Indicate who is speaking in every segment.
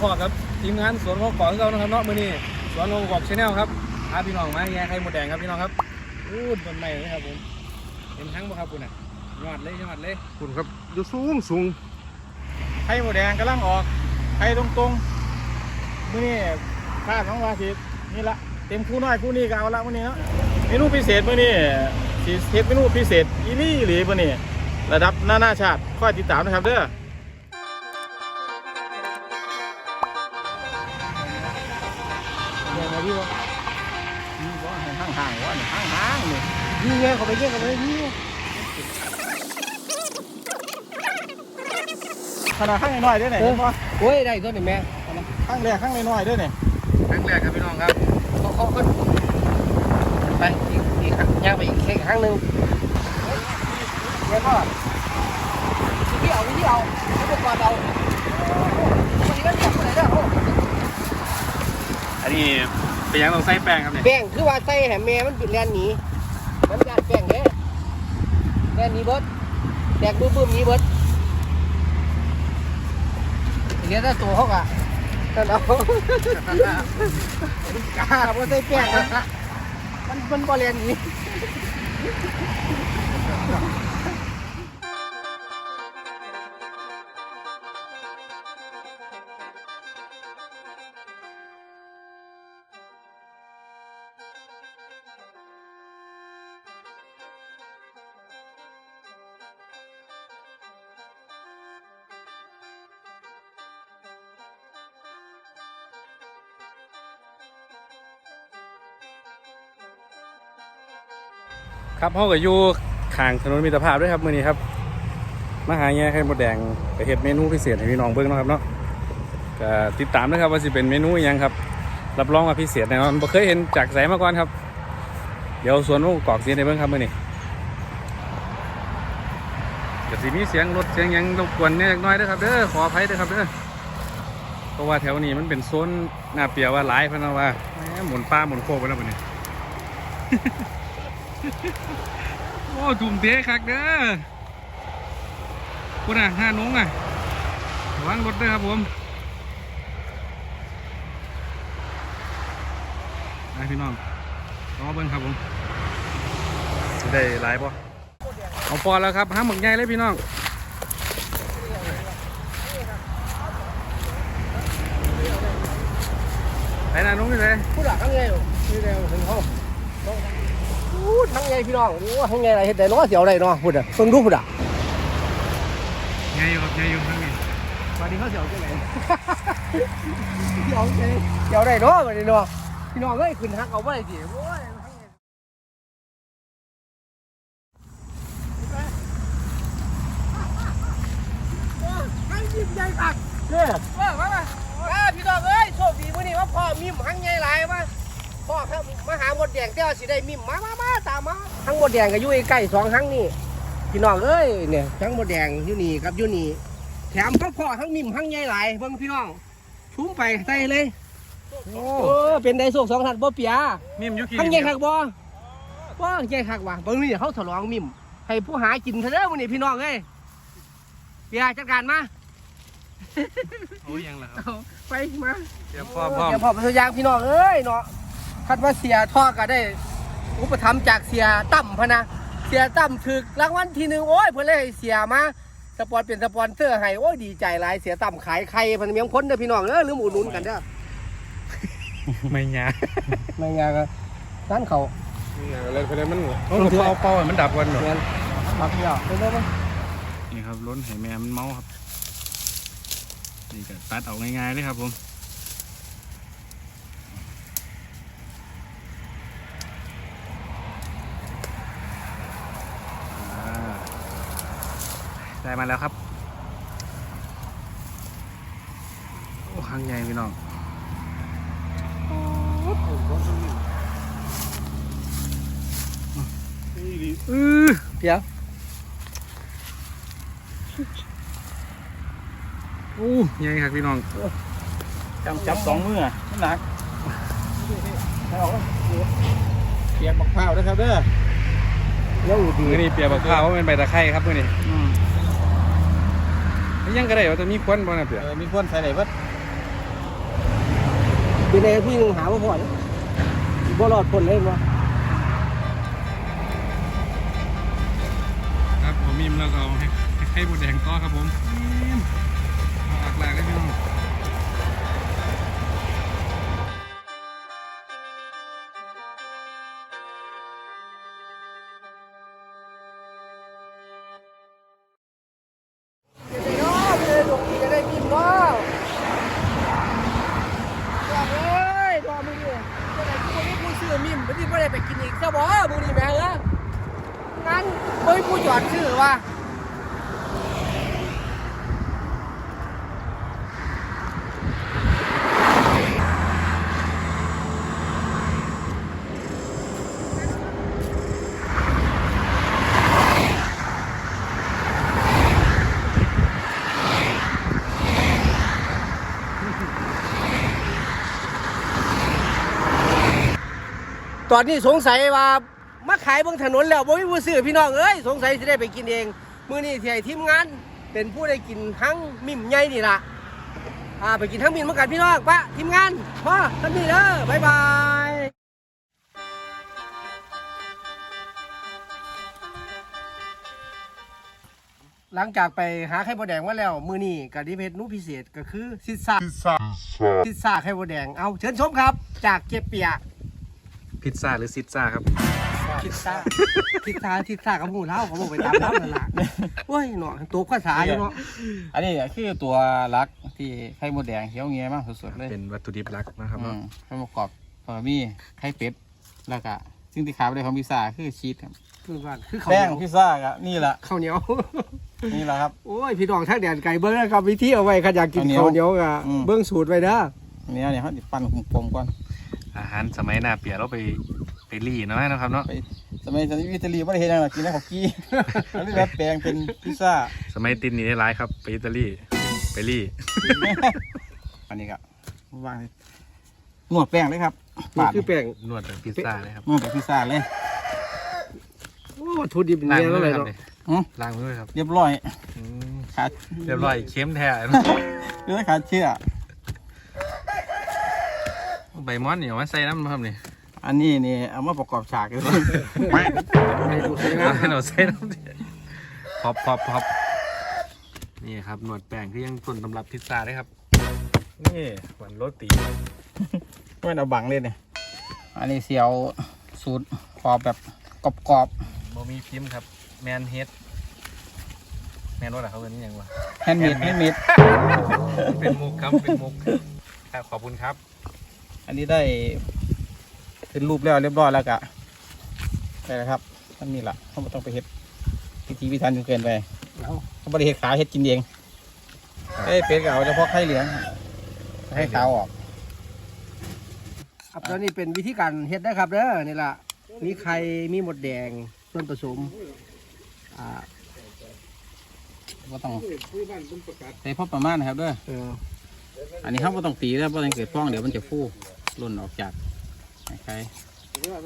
Speaker 1: พ
Speaker 2: บ
Speaker 1: พอกับทีมงานสวนของกอกเรานะครับเนาะมื้อนี้สวนของกอกชาแนลครับพาพี่น้องมาแย่ไข่หมดแดงครับพี่น้องครับอู้ต้นไม้เลยครับผมเห็นทั้งบ่ครับคุณน่ะยอดเลยยอดเลย
Speaker 2: คุณครับอยู่สูงสูงไข่หมูแดงกำลังออกไข่ตรงตรงๆมื้อนี้คาดน้องวาสินี่ละเต็มคู่น้อยคู่นี้ก็เอาละมื้อนี้เนาะเมนูพิเศษมื้อนี้สิเฮ็ดเมนูพิเศษอีหลี่อีหลีมื้อนี้ระดับนานาชาติคอยติดตามนะครับเด้อ นี่นี่
Speaker 3: ไงเขาไปเยี่ยมกันเยนี่
Speaker 2: ขนาดข้างน้อยด้วยเนี่ย
Speaker 3: โอ้ยได้ตัวนี่แม่
Speaker 2: ข้างแรกข้างน้อยด้วยเนี่ย
Speaker 1: ครั้งแรกครับพี่น้องครับ
Speaker 3: เขาเขาเขาไปอีกอีกย่างไปอีกแค่ครั้งหนึ่งเดี๋ยวก็ที่เอาที่เอาไม่ต้องกอดเอาคนนี้ก็เรียกคนไหนเด้อ
Speaker 1: อันนี้เป็นยังต้องใส่แป้งครับเนี่ย
Speaker 3: แป้งคือว่าใส่แหมแม่มันป็นแลนหนี แลนหนีเบิดแตกบึ้มบึ้มหนีเบิดเหลือแต่ตัวเขาอะกันเอาก้าบ่ใส่แป้งมันมันบอลเลนนี้
Speaker 1: ครับพ่อกับยูข้างถนนมิตรภาพด้วยครับมื้อนี้ครับมาหาแย่ไข่หมดแดงไปเฮ็ดเมนูพิเศษให้พี่น้องเบิ่งนะครับเนาะก็ติดตามนะครับว่าสิเป็นเมนูยังครับ รับรองว่าพิเศษแน่นอนบ่เคยเห็นจากไสมาก่อนครับ เดี๋ยวสวนลูกกอกเสียในเบิ่งครับมื้อนี้ก็สิมีเสียงรถเสียงยังรบกวนเนี่ยจักหน้อยด้อครับเด้อขออภัยด้อครับเด้อเพราะว่าแถวนี้มันเป็นโซนหน่าเปียว่าหลายเพิ่นว่าหมหมุนป้าหมุนโคกไปแล้วมื้อนี้ โอ้ถุ่มเทคักเด้อคุณอะห้านุ้งอะระวังรถด้วยครับผมไปพี่น้องรอเบิ้งครับผมสิได้หลายป่ะเอาปอแล้วครับห้ามหมึกใหญ่เลยพี่น้องไปนะนุ้งนี่เลย
Speaker 3: พูดอะทั้งไงนี่เร็วถึงห้องพูด ทั้งไงพี่น้องโอ้ทั้งไงอะไรเห็ดได้เนาะเสียวได้เนาะพูดอะเพิ่งดูพูดอะ
Speaker 1: ใหญ่อยู่ครับใหญ่อยู่ทั้งนี้
Speaker 3: วันนี้เขาเสียวจังไหนเสียวไงเสียวได้เนาะวันนี้เนาะพี่น้องเอ้ยขึ้นฮักเอาไว้ดิโอ้ยให้ยิ้มใหญ่ปัก
Speaker 2: เนี่ย
Speaker 3: ว่าว่าว่าพี่น้องเอ้ยโชคดีมื้อนี้ว่าพ่อมิมหังใหญ่หลายมา พ่อครับมาหาหมดแดงแต่ว่าสิได้มิมมามามาตามมาหังหมดแดงก็อยู่ใกล้ๆสองหังนี่พี่น้องเอ้ยเนี่ยหังหมดแดงอยู่นี่กับอยู่นี่แถมพ่อพ่อทั้งมิมหังใหญ่หลายเบิ่งพี่น้องชุ่มไปใส่เลยโอ้เป็นไดโศกสองทันบ่เปีย
Speaker 1: มิมยุคี
Speaker 3: หังใหญ่คักบ่บ่ใหญ่คักว่ะเบิ่งนี่เขาฉลองมิมให้ผู้หากินเถอะเด้อมื้อนี้พี่น้องเอ้ยเปียจัดการมา
Speaker 1: โอ้ยยังเหรอครับ
Speaker 3: เอาไปมา
Speaker 1: เดี๋ยวพ่อพ่อ
Speaker 3: เดี๋ยวพ่อเป็นตัวอย่างพี่น้องเอ้ยเนาะ คัดว่าเสียท่อก็ได้ อุปถัมภ์จากเสียตั้มพะนะเสียตั้มถึกรางวัลที่หนึ่งโอ้ยเพื่อนเลยให้เสียมาสปอนเป็นสปอนเซอร์ให้โอ้ยดีใจหลายเสียตั้มขายไข่พันเมียงพ้นเด้อพี่น้องเด้อลืมอุดหนุนกันเด้อ
Speaker 1: ไม่ยาก
Speaker 3: ไม่งานก็ร้านเขา
Speaker 1: อะไรเพราะมันเอาเป่าเป่าให้มันดับกันหน่อย
Speaker 3: เงินมาพี่น้องไปเลยมั้ย
Speaker 1: นี่ครับล้นไหแม่มันเมาครับนี่ก็ตัดเอาง่ายๆเลยครับผม ได้มาแล้วครับ โอ้ข้างใหญ่พี่น้องอือ
Speaker 3: เดี๋ยว
Speaker 1: โอ้ใหญ่ครับพี่น้อง
Speaker 2: จับจับสองมืออะน้ำหนักให้ออกเลยเปียกบักพร้าวนะครับเด้อ
Speaker 3: ยังดี
Speaker 1: มือนี้เปียกบักข้าวว่าเป็นใบตะไคร้ครับมือนี้
Speaker 2: อืม
Speaker 1: เฮ้มั นยังก็ได้ว่าจะมีควันบ่นะเปีย
Speaker 2: เออมีคนใส่ไหนวัด
Speaker 3: เป็นไงพี่นึงหาว่าพอดบ่รอดคนเลยบ่
Speaker 1: ครับผมมีมแล้วก็เอาให้ให้บดแดงต่อครับผมเอาอักลากได้พี่น้อง
Speaker 3: ตอนนี้สงสัยว่ามาขายบนถนนแล้วบ่มีผู้ซื้อพี่น้องเอ้ยสงสัยสิได้ไปกินเอง มื้อนี้ที่ให้ทีมงานเป็นผู้ได้กินทั้งมิมใหญ่นี่ล่ะอ่าไปกินทั้งมิมเหมือนกันพี่น้องปะทีมงานพ่อท่านนี่เด้อบ๊ายบายหลังจากไปหาไข่บดแดงมาแล้ว มื้อนี้กับดีเพชรนูพิเศษก็คือซิซ่าซิซ่าไข่บดแดงเอาเชิญชมครับ จากเก็บเปียก
Speaker 1: พิซซ่าหรือซิซซ่าครับ
Speaker 3: ทิศซ่าทิศซ่าทิศซ่ากับหมูเล่าเขาบอกไปตามน้ำนั่นละโอ้ยเนาะตัวภาษาอยู่เนาะ
Speaker 2: อันนี้คือตัวรักที่ไข่มดแดงเขียวเงี้ยมากสุดๆเลย
Speaker 1: เป็นวัตถุดิบหลักนะครับ
Speaker 2: อื
Speaker 1: เนาะ
Speaker 2: มไข่ประกอบพอมีไข่เป็ดแล้วก็ซึ่งที่ขายไปเลยของพิซซ่าคือชีสครับ
Speaker 3: คือบ้านคือเขาว
Speaker 2: แป้
Speaker 3: เห
Speaker 2: ง
Speaker 3: นียว
Speaker 2: พิซซ่าครับนี่แหละ
Speaker 3: ข้าวเหนียว
Speaker 2: นี่แหละครับ
Speaker 3: โอ้ยพี่น้องทักแดนไก่เบิ้งนะครับวิธีเอาไว้ขอยากกิน
Speaker 2: ข้าวเหนียว
Speaker 3: ข้าวเหนียวกับ
Speaker 2: อืม
Speaker 3: เบิ้งสูตรไว้เด้อ
Speaker 2: อันนี้เนี่ยเขาติดปั้นกลมๆก่อน
Speaker 1: อาหารสมัยหน้าเปียเราไปไปรีน้อยนะครับเนาะ
Speaker 2: ไปสมัยสมัยอิตาลีไม่ได้เห็นอะไรหรอกกินแล้วเขากี้แล้วนี่แปลงเป็นพิซซ่า
Speaker 1: สมัยตินนี่ได้ร้ายครับไปอิตาลีไปรี
Speaker 2: อันนี้ครับวางเลยนวดแป้งเลยครับ
Speaker 3: นี่
Speaker 2: ปาด
Speaker 3: คือแป้ง
Speaker 1: นวดเป็นพิซซ่าเลยครับ
Speaker 2: นวดแบบพิซซ่าเลย
Speaker 3: โอ้วัตถุดิบ
Speaker 1: ล้าง
Speaker 3: เนี่ย
Speaker 1: มื
Speaker 3: อะ
Speaker 1: อ
Speaker 3: ไร
Speaker 1: ครับ
Speaker 3: เนาะ
Speaker 1: นี่
Speaker 2: อืม
Speaker 1: ล้างมือครับ
Speaker 2: เรียบร้อย
Speaker 1: อืม
Speaker 2: ขาด
Speaker 1: เรียบร้อยเค็มแท้
Speaker 2: เรื่องขาดเชื่อ
Speaker 1: ใบมอนนี่เอามาใส่น้ำครับนี่
Speaker 2: อันนี้นี่เอามาประกอบฉากเลย
Speaker 3: ให้ดูสวยงา
Speaker 1: เอา
Speaker 3: ม
Speaker 1: ให้เราใส่น้ำดิพอปพอปพอปนี่ครับหนวดแป้งที่ยังต้นตำรับพิซซ่าเลยครับ นี่หวานโรตี
Speaker 2: ไม่เอาบังเลยเนี่ยอันนี้เสียวสูตรขอบแบบกรอบ
Speaker 1: บะมีพิมพ์ครับ แมนเฮดแมนว่าอะไรเขาเป็นยังวะ
Speaker 2: ๆแฮนด์เมดแฮนด์เมด
Speaker 1: เป็นมุกครับ เป็นมุกครับขอบคุณครับ
Speaker 2: อันนี้ได้เป็นรูปแล้วเรียบร้อยแล้วกะได้แล้วครับท่านนี่แหละเขาไม่ต้องไปเฮ็ดพิธีพิธันจนเกินไป
Speaker 3: เอา
Speaker 2: เขาไม่ได้เฮ็ดขาวเฮ็ดกินเองไอ้เป็ดก็เอาเฉพาะไข่เหลืองให้ขาวออก
Speaker 3: ครับแล้วนี่เป็นวิธีการเฮ็ดได้ครับเด้อนี่ล่ะมีไข่มีหมดแดงส่วนผสมอ่า
Speaker 2: ก็ต้องใส่พอประมาณนะครับเด้อ
Speaker 3: เออ
Speaker 2: อันนี้เขาไม่ต้องตีแล้วเพราะมันเกิดฟองเดี๋ยวมันจะฟูห ล่นออกจากไข่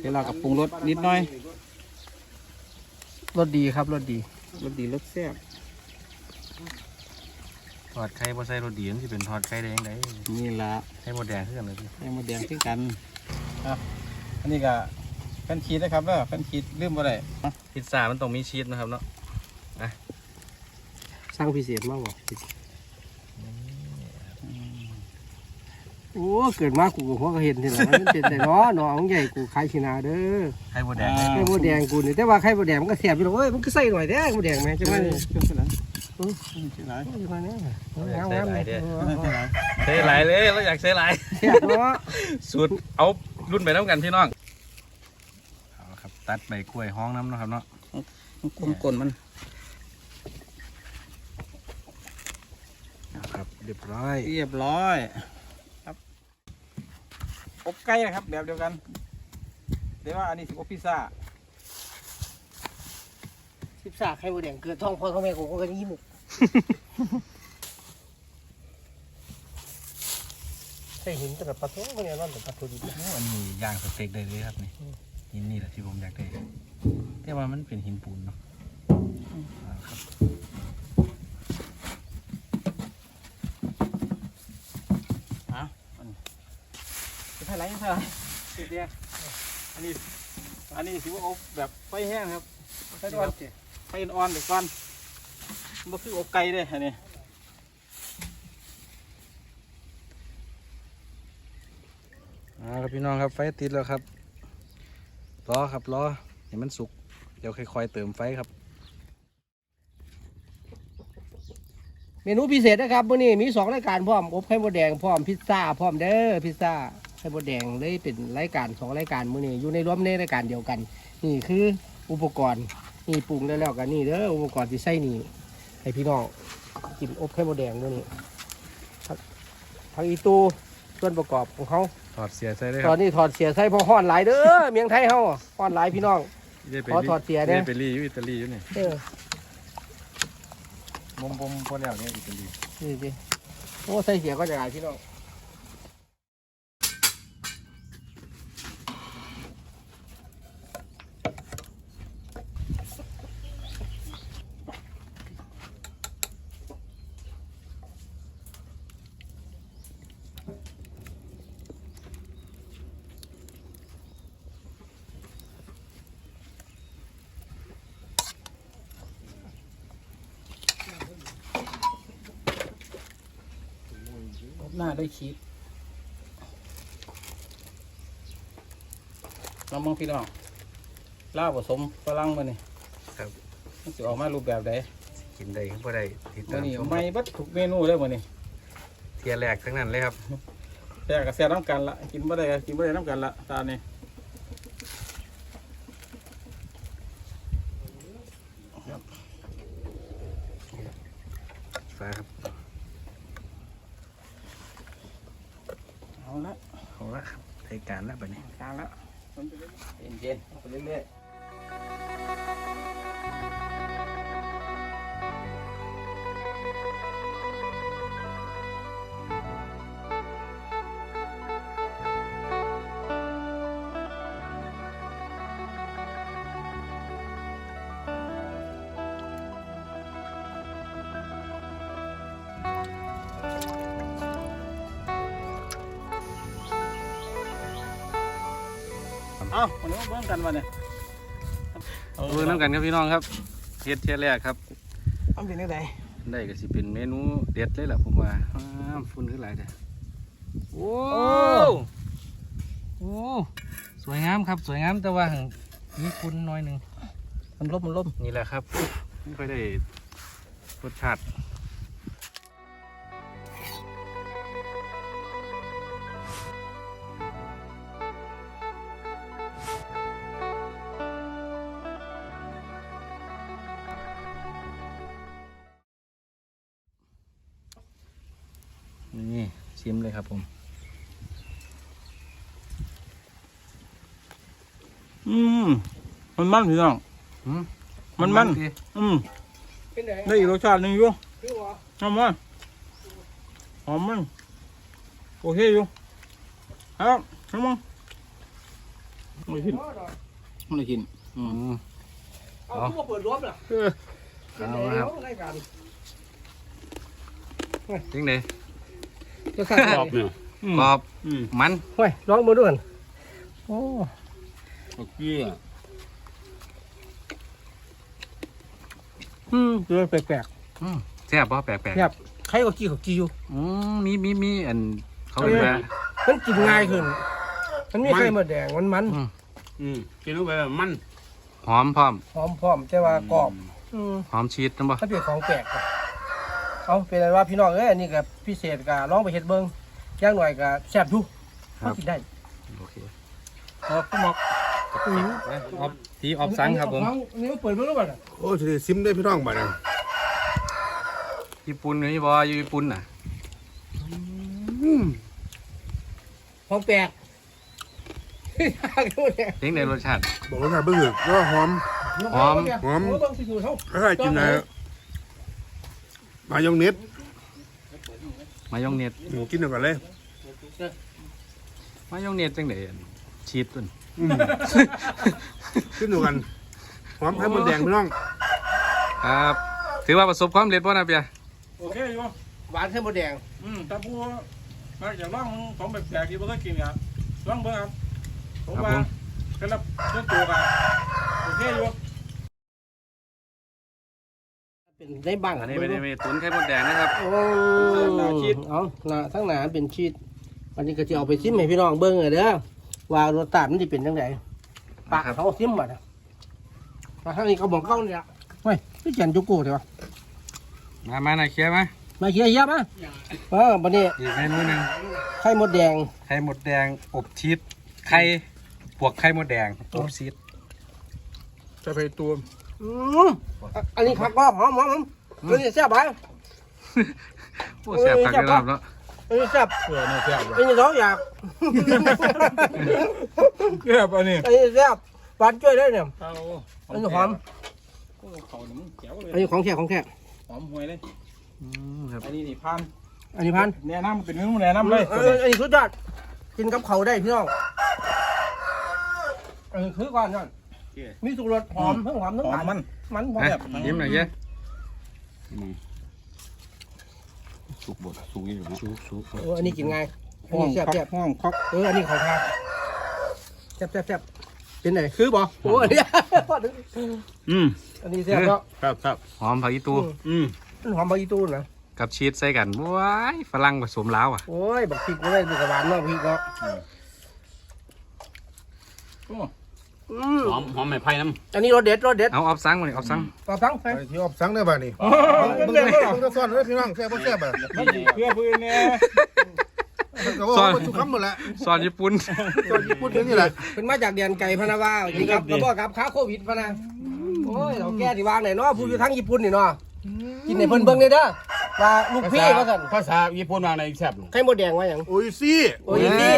Speaker 2: เดี๋ยวเรากับปรุงรสนิดหน่อย
Speaker 3: รสดีครับรสดี
Speaker 2: รสดีรสแซ่บ
Speaker 1: ทอดไข่บ่ใส่รสดีมันสิเป็นทอดไข่ได้ยังไง
Speaker 2: นี่ละ
Speaker 1: ไข่มดแดงคือกันเลยพี่
Speaker 2: ให้มาแดงที่กันอะอันนี้ก็แฟนชีสนะครับเด้อแฟนชีสลืมบ่ได้
Speaker 1: พิซซ่ามันต้องมีชีสนะครับเนาะ
Speaker 3: สร้างพิเศษมากบ่โอ้เกิดมากูก็หัวก็เห็นนี่แหละมันเป็นแต่น้อน้องใหญ่กูขายขี้นาเด้อ
Speaker 1: ไข่มดแดง
Speaker 3: ไข่มดแดงกูนี่แต่ว่าไข่มดแดงมันก็แสบอยู่หรอกเอ้ยมันก็ใส่หน่อยเด้อไข่มดแดงแม่จังว่านี่
Speaker 2: ขึ้นไปไหนขึ้นไปไหน
Speaker 3: จังว่านี่งาม
Speaker 1: ใส่
Speaker 3: งาม
Speaker 1: หลายเด้อ
Speaker 2: ขึ้นไปไหน
Speaker 1: ใส่หลายเลยเราอยากใส่หลาย
Speaker 3: แสบเนาะ
Speaker 1: สูตรเอารุ่นไปน้ำกันพี่น้องเอาครับตัดใบกล้วยห้องน้ำเนาะครับเนาะ
Speaker 2: ก้นก้นมัน
Speaker 1: เอาครับเรียบร้อย
Speaker 2: เรียบร้อยครับ อบไก่นะครับ แบบเดียวกันเดี๋ยวว่าอันนี้สิอบพิซซ่า
Speaker 3: สิบสาไข่มดแดงเกิดท้องพ่อท้องแม่กูก็ยิ้มใส่หินแต่แบบปลาทูก็เนี่ยนั่นแต่ปลาทูดิบ
Speaker 1: โอ้อันนี้ย่างสเต็กได้เลยครับนี่หินนี่แหละที่ผมอยากได้แต่ว่ามันเป็นหินปูนเนาะเอาครับ
Speaker 2: ใช่ติดเนี่ยอันนี้ อันนี้ถือว่าอบแบบไฟแห้งครับ
Speaker 3: ใส่ตอนสิ
Speaker 2: ไฟอ่อนๆเดี๋ยวก่อนมันคืออบไก่เด้อันนี้
Speaker 1: อ่าครับพี่น้องครับไฟติดแล้วครับรอครับรอให้มันสุก เดี๋ยวค่อยๆเติมไฟครับ
Speaker 3: เมนูพิเศษนะครับมื้อนี้มีสองรายการพร้อมอบไข่มดแดงพร้อมพิซซ่าพร้อมเด้อพิซซ่า ไข่มดแดงเลยเป็นรายการสองรายการมื้อนี้อยู่ในรวมในรายการเดียวกัน นี่คืออุปกรณ์นี่ปรุงได้แล้วกันนี่เด้ออุปกรณ์ที่ใส่นี่ให้พี่น้องกินอบไข่มดแดงมื้อนี้ผักผักอีตูส่วนประกอบของเขา
Speaker 1: ถอดเสียใส่เลยค
Speaker 3: ต
Speaker 1: รั
Speaker 3: อบนนี้ถอดเสียใส่เพอฮ้อนหลายเด้อเมียงไทยเฮาฮ้อนหลายพี่น้อง
Speaker 1: ได้ไป
Speaker 3: ขอถอดเสียเนี่ย
Speaker 1: ได้ไปรีอยู่อิตาลีอยู่นี่
Speaker 3: เออ
Speaker 1: มุมผมพอแล้วเนี่ยอิตาลี
Speaker 3: นี่สิโอ้ใส่เสียก็จะหลายพี่น้อง
Speaker 2: ชีสน้ำมังพี่น้องลาบผสมฝรั่งมานี่
Speaker 1: ครับ
Speaker 2: มันจะออกมารูปแบบใด
Speaker 1: กินได้ก็ได้ติด
Speaker 2: มื่
Speaker 1: ตา
Speaker 2: อ
Speaker 1: ม
Speaker 2: นี้
Speaker 1: ชม
Speaker 2: ไม่เบัดทุกเมนูเลยมื่อนี้
Speaker 1: เทียแรกทั้งนั้นเลยครับ
Speaker 2: แต่กระแสน้ำกันละกินบ่ได้ก็กินบ่ได้น้ำกันละตาเนี่ย
Speaker 1: ฟ้าครับ
Speaker 2: เอาละ
Speaker 1: เอาละครับรายการแล้วแบบนี้
Speaker 2: กลางละมันไปเรื่ อยๆ เอาวันนี้มาเบิ่งกันวะเนี่ย
Speaker 1: เบิ่งน้ำกันครับพี่น้องครับเฮ็ดเทียแรกครับ
Speaker 3: เอาเป็นยังไง
Speaker 1: ได้ก็สิเป็นเมนูเด็ดเลยแหละผมว่าอ้าวฟุ้นขึ้นหลายเด้อโอ้โอ้สวยงามครับสวยงามแต่ว่ามีฟุ้นน้อยหนึ่ง
Speaker 3: มันล่มมันล่ม
Speaker 1: นี่แหละครับไม่ค่อยได้รสชาติ นี่ชิมเลยครับผม
Speaker 2: อืม มันมันพี่น้อง
Speaker 1: อืม
Speaker 2: มันมัน
Speaker 1: สิ
Speaker 2: อืม
Speaker 3: เป็นไง
Speaker 2: ได้อีกรสชาติหนึ่งอยู่
Speaker 3: พี่วะ
Speaker 2: หอมมันหอมมันโอเคอยู่ครับหอมมันไม่กินไม่กินอื
Speaker 1: อื
Speaker 2: ม
Speaker 1: ม
Speaker 3: เอาที่มาเปิดรวมล่ะ
Speaker 2: เออ
Speaker 3: เป็นไง
Speaker 1: เอาครับ
Speaker 3: รายการ
Speaker 1: จริงเลย
Speaker 3: จะสั่ง
Speaker 2: กรอบเนี่ย
Speaker 1: กรอบ
Speaker 2: อืม
Speaker 1: มัน
Speaker 3: เฮ้ยลองมือด้วยกันโอ้
Speaker 2: โอเคอืมเจอแปลก
Speaker 1: อืมแซ่บป่ะแปลก
Speaker 3: ๆครับใครก็กี้ก็กี้อยู่
Speaker 1: ๆอืมมีมีมีอันเขาเรียกว่า
Speaker 3: มันกินง่ายขึ้น มันมีไข่มดแดงมันมัน
Speaker 1: อืม
Speaker 2: อืมกินเข้าไปแบบมัน
Speaker 1: หอมพร้อม
Speaker 3: หอมพร้อมแต่ว่ากรอบอืม
Speaker 1: หอมชีสนะบ่
Speaker 3: ถ้าเป็นของแปลกอะ เอาเป็นอะไรว่าพี่น้องเอ้ยอันนี้กับพิเศษกับลองไปเฮ็ดเบิ้งอย่างหน่อยกับแซ่บดูเขากินได้
Speaker 1: โอเค
Speaker 2: ขอบคุณหมอก
Speaker 3: อืม
Speaker 1: ออฟทีออฟซังครับผม
Speaker 3: อันนี้มันเปิดเบิ้งแล้วบ่น่ะ
Speaker 4: โอ้สิได้ซิมได้พี่น้องบ้านนั้น
Speaker 1: ญี่ปุ่นนี่บ่อยู่ญี่ปุ่นน่ะ
Speaker 3: ของแปลกดูเนี่ย
Speaker 1: เพียงในรสชาติ
Speaker 4: บอกว่าถ้าเบิ่งเถอะว่าหอม
Speaker 1: หอม
Speaker 4: หอม
Speaker 3: เบิ้งสิดูเขา
Speaker 4: ถ้ากินนะ มายองเน็ต
Speaker 1: มายองเนต
Speaker 4: หมูกินเดียวกันเลย
Speaker 1: มายองเนตจังไดอันชีสตัวนี้
Speaker 4: อืมกินเดียวกันหอมไข่มดแดงพี่น้อง
Speaker 1: ครับ ถือว่าประสบความสำเร็จบ่นะเปีย
Speaker 2: โอเคอยู่
Speaker 3: หวานไข่มดแดง
Speaker 2: อืมแต่ผู้มาจากร่องของแปลกๆที่บ่เคยกินครับลองเบิ่งครับผม
Speaker 1: ครับ
Speaker 2: ว่า
Speaker 1: ผม
Speaker 2: ก็รับเรื่องตัวกันโอเคอยู่
Speaker 3: เป็นได้บ้าง
Speaker 1: อันนี้เป็นเมนูตุ๋นไข่มดแดงนะครับ
Speaker 3: โอ้เอาหน้าทั้งหนาเป็นชีสอันนี้ก็จะเอาไปซิมให้พี่น้องเบิ่งเลยเด้อว่ารสชาติมันจะเป็นจังไงปากเขาซิมบัดมาทางนี้เขาบอกเขาเนี่ยเฮ้ยพี่เขียนจุกูเดี๋ยว
Speaker 1: มามาหน่อยเคลียร์มา
Speaker 3: มาเขียเยียบมาเออบัดนี้
Speaker 1: อีกเมนูหนึ่ง
Speaker 3: ไข่มดแดง
Speaker 1: ไข่มดแดงอบชีสไข่พวกไข่มดแดงอบชีส
Speaker 2: จะไปตัว
Speaker 3: อืมอันนี้ผักก็หอมหอมหอมอันนี้แซ่บไป
Speaker 1: โอ้แซ่บคักเลยนะครับเนาะ
Speaker 3: อันนี้แซ่บ
Speaker 2: เออเนี่ยแซ่บ
Speaker 3: อันนี้สองอย่าง
Speaker 2: แซ่บอันนี้
Speaker 3: อันนี้แซ่บหวานจ้วยได้เนี่ย
Speaker 2: เอา
Speaker 3: อันนี้หอม
Speaker 2: เขาหนุ่มแจ๋วเล
Speaker 3: อัน
Speaker 2: ย
Speaker 3: นี้ของแท้ของแท้
Speaker 2: หอมห่วยเลย
Speaker 1: อืมครับ
Speaker 2: อันนี้นี่พัน
Speaker 3: อันนี้พัน
Speaker 2: แนะนำเป็นเมนูแนะนำเลย
Speaker 3: เอออันนี้สุดยอดกินกับเขาวได้พี่น้องอันนี้คือก่อนนั่น มีสุกรสหอมทั้งหอมทั้ง
Speaker 2: ห
Speaker 3: ห
Speaker 2: อ
Speaker 3: วามน
Speaker 2: มัน
Speaker 3: มันหอม
Speaker 1: อะ
Speaker 3: แบบ
Speaker 1: ยิ้มหน่อยเย้
Speaker 4: สุกบดสุกอยู่นะ
Speaker 1: สุกสุก
Speaker 3: เอออันนี้กินไงอัน
Speaker 2: ห้อง
Speaker 3: นี้แซ่บ
Speaker 2: คอก
Speaker 3: แซ่บ
Speaker 2: ห้องคอก
Speaker 3: เอออันนี้เขาทาแซ่บแซ่บแซ่บเป็นไงคือบ่โอ้อันนี้
Speaker 1: อืม
Speaker 3: อันนี้แซ่บเนาะ
Speaker 4: ครับครับ
Speaker 1: หอมผักอีตู
Speaker 4: อืม
Speaker 3: มันหอมบาอีตูนนะ
Speaker 1: กับชีสใส่กันว้ายฝรั่งผสมลาวอะ
Speaker 3: โอ้ยบักพริกไม่ได้ดูกระบาลเนาะพริกเนาะ
Speaker 2: โอ้
Speaker 3: อืม
Speaker 4: หอมหอมไม่ไผ่น้
Speaker 3: อันนี้รสเด็ดรสเด็ด
Speaker 1: เอาออฟซังมาเลยออฟซัง
Speaker 3: ต่อทั้งไปำ
Speaker 4: ไปที่ออบสังได้ป่ะนี่
Speaker 2: โอ้
Speaker 4: มึง
Speaker 2: เรื่อง
Speaker 4: ไม่
Speaker 2: เรื่อง
Speaker 4: มึงจะซ่อนไว้พี่น้องแซ่บบ่แซ่บอะ
Speaker 2: เพื่อพื้นเนี่ย
Speaker 4: ก็ว่ามันสุกคำหมดแล้ว
Speaker 1: ซอสญี่ปุ่น
Speaker 4: ซ่อนญี่ปุ่นนี่แหละ
Speaker 3: เป็นมาจากเดียนไก่พะนาวาจริงครับกระบอกกับค้าโควิดพะนะโอ้ยเราแก้ที่วางไหนเนาะพูดอยู่ทั้งญี่ปุ่นนี่เนาะกินในเพิ่นเบิ่งเลยเด้อ ว่าลูกพี่ว่ากัน
Speaker 4: ภาษาญี่ปุ่นว่าในแซ่บ
Speaker 3: ไข่มดแดงว่าหยัง
Speaker 4: โอ้ยซี่
Speaker 3: โอ้ยพี่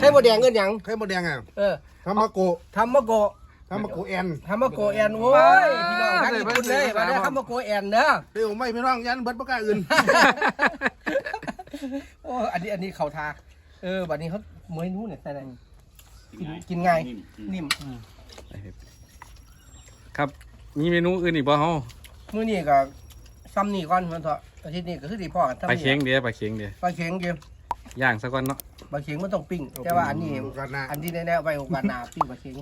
Speaker 3: ไข่มดแดงเงินหยัง
Speaker 4: ไข่มดแดงอะ
Speaker 3: เออ
Speaker 4: ทามาโกะ
Speaker 3: ทำมะโกะ
Speaker 4: ทามาโกะแอน
Speaker 3: ทำมะโกะแอนโอ้ยพี่น้องทั้งญี่ปุ่นเลยมาเด้อทำมะโกะแอนเด้อ
Speaker 4: เดี๋ยวไม่พี่น้องยันเบิดปากกาอื่น
Speaker 3: โอ้อันนี้อันนี้เขาทาเออบัดนี้เขาเมยนู้นเนี่ยใส่อะไรกินง่ายนิ่ม
Speaker 1: ครับมีเมนูอื่นอีกบ่เฮา
Speaker 3: มื้อนี้ก็ ซ้ำนี่ก่อนมันเถอะอาทิตย์นี้ก็คือสิพ่อกันซ้ำ
Speaker 1: ปลา
Speaker 3: นี่
Speaker 1: เค็งเดียวปลาเค็งเดียว
Speaker 3: ปลาเค็งเดียว
Speaker 1: ย่างซะก่อนเนาะ
Speaker 3: ปลาเค็งมันต้องปิ้ง แต่ว่าอันนี้
Speaker 4: กันนะ
Speaker 3: อันที่แน่ๆไว้โอกาสหน้าปิ้งปลาเค็ง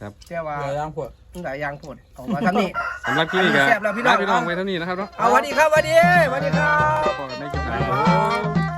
Speaker 1: ครับ
Speaker 3: แต่ว่า
Speaker 2: เดี๋ยวย่างพวก
Speaker 3: หลายอย่างโทษเอามาทำนี่
Speaker 1: สำหรับคลิปนี้ก็
Speaker 3: อันนี้แซ่บแล้วพี่น้อง
Speaker 1: ลาพี่น้องไว้เท่านี้นะครับเนาะ
Speaker 3: เอาสวัสดีครับสวัสดีสวัสดีครับ
Speaker 1: พบกันในคลิปหน้า
Speaker 3: ครับ